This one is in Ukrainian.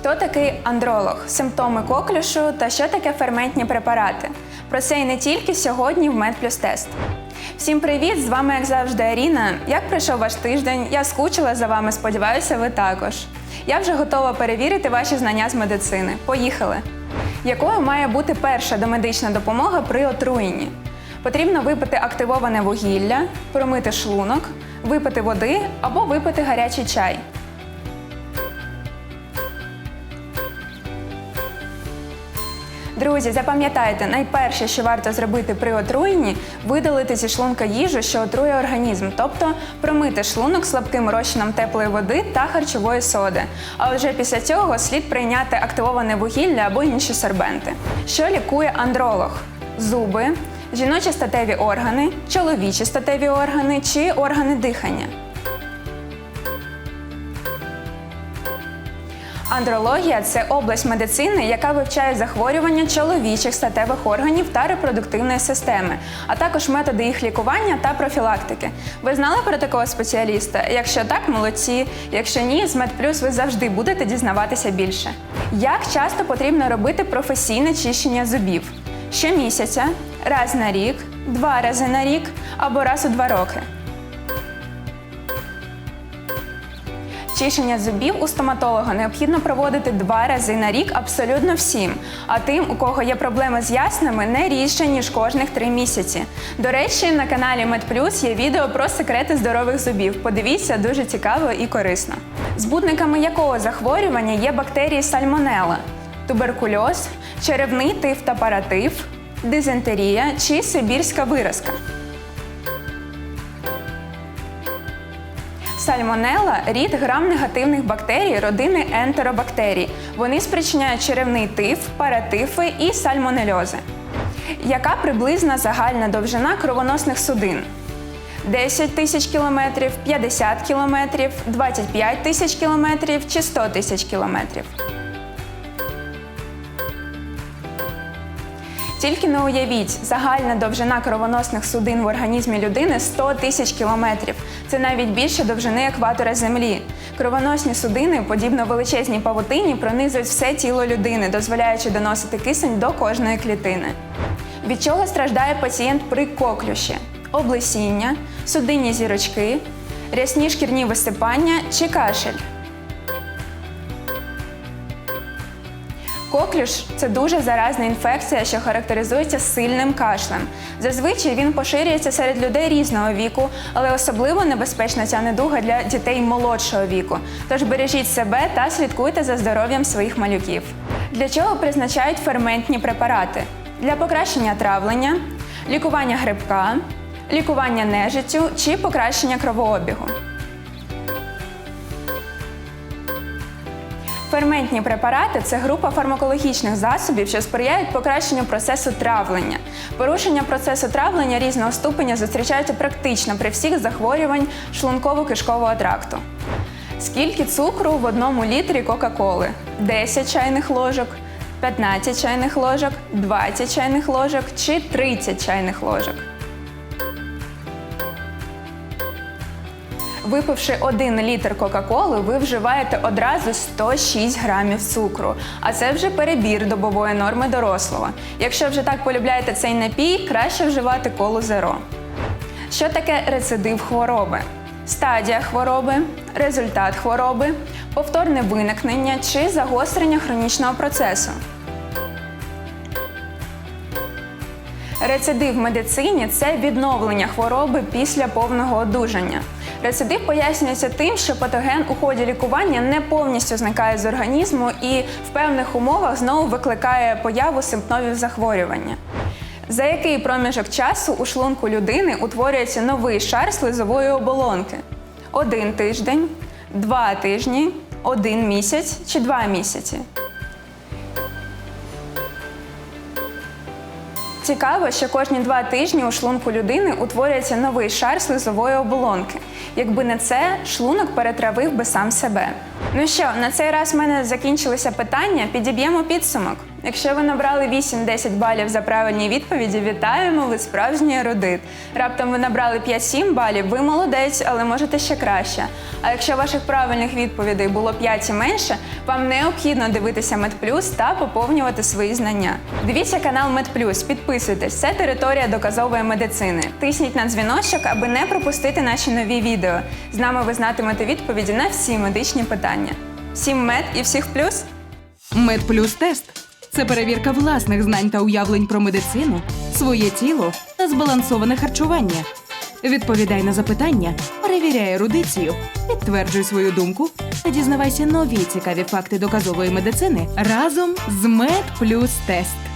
Хто такий андролог, симптоми коклюшу та що таке ферментні препарати? Про це і не тільки сьогодні в Медплюс Тест. Всім привіт! З вами, як завжди, Аріна. Як пройшов ваш тиждень? Я скучила за вами, сподіваюся, ви також. Я вже готова перевірити ваші знання з медицини. Поїхали! Якою має бути перша домедична допомога при отруєнні? Потрібно випити активоване вугілля, промити шлунок, випити води або випити гарячий чай. Друзі, запам'ятайте, найперше, що варто зробити при отруєнні, видалити зі шлунка їжу, що отрує організм, тобто промити шлунок слабким розчином теплої води та харчової соди. А вже після цього слід прийняти активоване вугілля або інші сорбенти. Що лікує андролог? Зуби, жіночі статеві органи, чоловічі статеві органи чи органи дихання. Андрологія це область медицини, яка вивчає захворювання чоловічих статевих органів та репродуктивної системи, а також методи їх лікування та профілактики. Ви знали про такого спеціаліста? Якщо так, молодці. Якщо ні, з MedPlus ви завжди будете дізнаватися більше. Як часто потрібно робити професійне чищення зубів? Щомісяця, раз на рік, два рази на рік або раз у два роки. Чищення зубів у стоматолога необхідно проводити два рази на рік абсолютно всім. А тим, у кого є проблеми з яснами, не рідше, ніж кожних три місяці. До речі, на каналі MedPlus є відео про секрети здорових зубів. Подивіться, дуже цікаво і корисно. Збудниками якого захворювання є бактерії сальмонелла, туберкульоз, черевний тиф та паратиф, дизентерія чи сибірська виразка. Сальмонелла рід грам-негативних бактерій родини ентеробактерій. Вони спричиняють черевний тиф, паратифи і сальмонельози. Яка приблизна загальна довжина кровоносних судин? 10 тисяч кілометрів, 50 кілометрів, 25 тисяч кілометрів чи 100 тисяч кілометрів. Тільки не уявіть, загальна довжина кровоносних судин в організмі людини 100 тисяч кілометрів. Це навіть більше довжини екватора Землі. Кровоносні судини, подібно величезній павутині, пронизують все тіло людини, дозволяючи доносити кисень до кожної клітини. Від чого страждає пацієнт при коклюші? Облесіння, судинні зірочки, рясні шкірні висипання чи кашель. Коклюш це дуже заразна інфекція, що характеризується сильним кашлем. Зазвичай він поширюється серед людей різного віку, але особливо небезпечна ця недуга для дітей молодшого віку. Тож бережіть себе та слідкуйте за здоров'ям своїх малюків. Для чого призначають ферментні препарати? Для покращення травлення, лікування грибка, лікування нежиттю чи покращення кровообігу. Ферментні препарати це група фармакологічних засобів, що сприяють покращенню процесу травлення. Порушення процесу травлення різного ступеня зустрічаються практично при всіх захворювань шлунково-кишкового тракту. Скільки цукру в одному літрі Кока-Коли? 10 чайних ложок, 15 чайних ложок, 20 чайних ложок чи 30 чайних ложок. Випивши один літр Кока-Коли, ви вживаєте одразу 106 грамів цукру, а це вже перебір добової норми дорослого. Якщо вже так полюбляєте цей напій, краще вживати колу зеро. Що таке рецидив хвороби? Стадія хвороби, результат хвороби, повторне виникнення чи загострення хронічного процесу. Рецидив в медицині це відновлення хвороби після повного одужання. Рецидив пояснюється тим, що патоген у ході лікування не повністю зникає з організму і в певних умовах знову викликає появу симптомів захворювання. За який проміжок часу у шлунку людини утворюється новий шар слизової оболонки? Один тиждень, два тижні, один місяць чи два місяці. Цікаво, що кожні два тижні у шлунку людини утворюється новий шар слизової оболонки. Якби не це, шлунок перетравив би сам себе. Ну що, на цей раз в мене закінчилися питання. Підіб'ємо підсумок. Якщо ви набрали 8-10 балів за правильні відповіді, вітаємо, ви справжній ерудит. Раптом ви набрали 5-7 балів, ви молодець, але можете ще краще. А якщо ваших правильних відповідей було 5 і менше, вам необхідно дивитися Медплюс та поповнювати свої знання. Дивіться канал Медплюс, підписуйтесь, це територія доказової медицини. Тисніть на дзвіночок, аби не пропустити наші нові відео. З нами ви знатимете відповіді на всі медичні питання. Всім мед і всіх плюс! Медплюс тест це перевірка власних знань та уявлень про медицину, своє тіло та збалансоване харчування. Відповідай на запитання, перевіряй ерудицію, підтверджуй свою думку та дізнавайся нові цікаві факти доказової медицини разом з Мед Плюс Тест.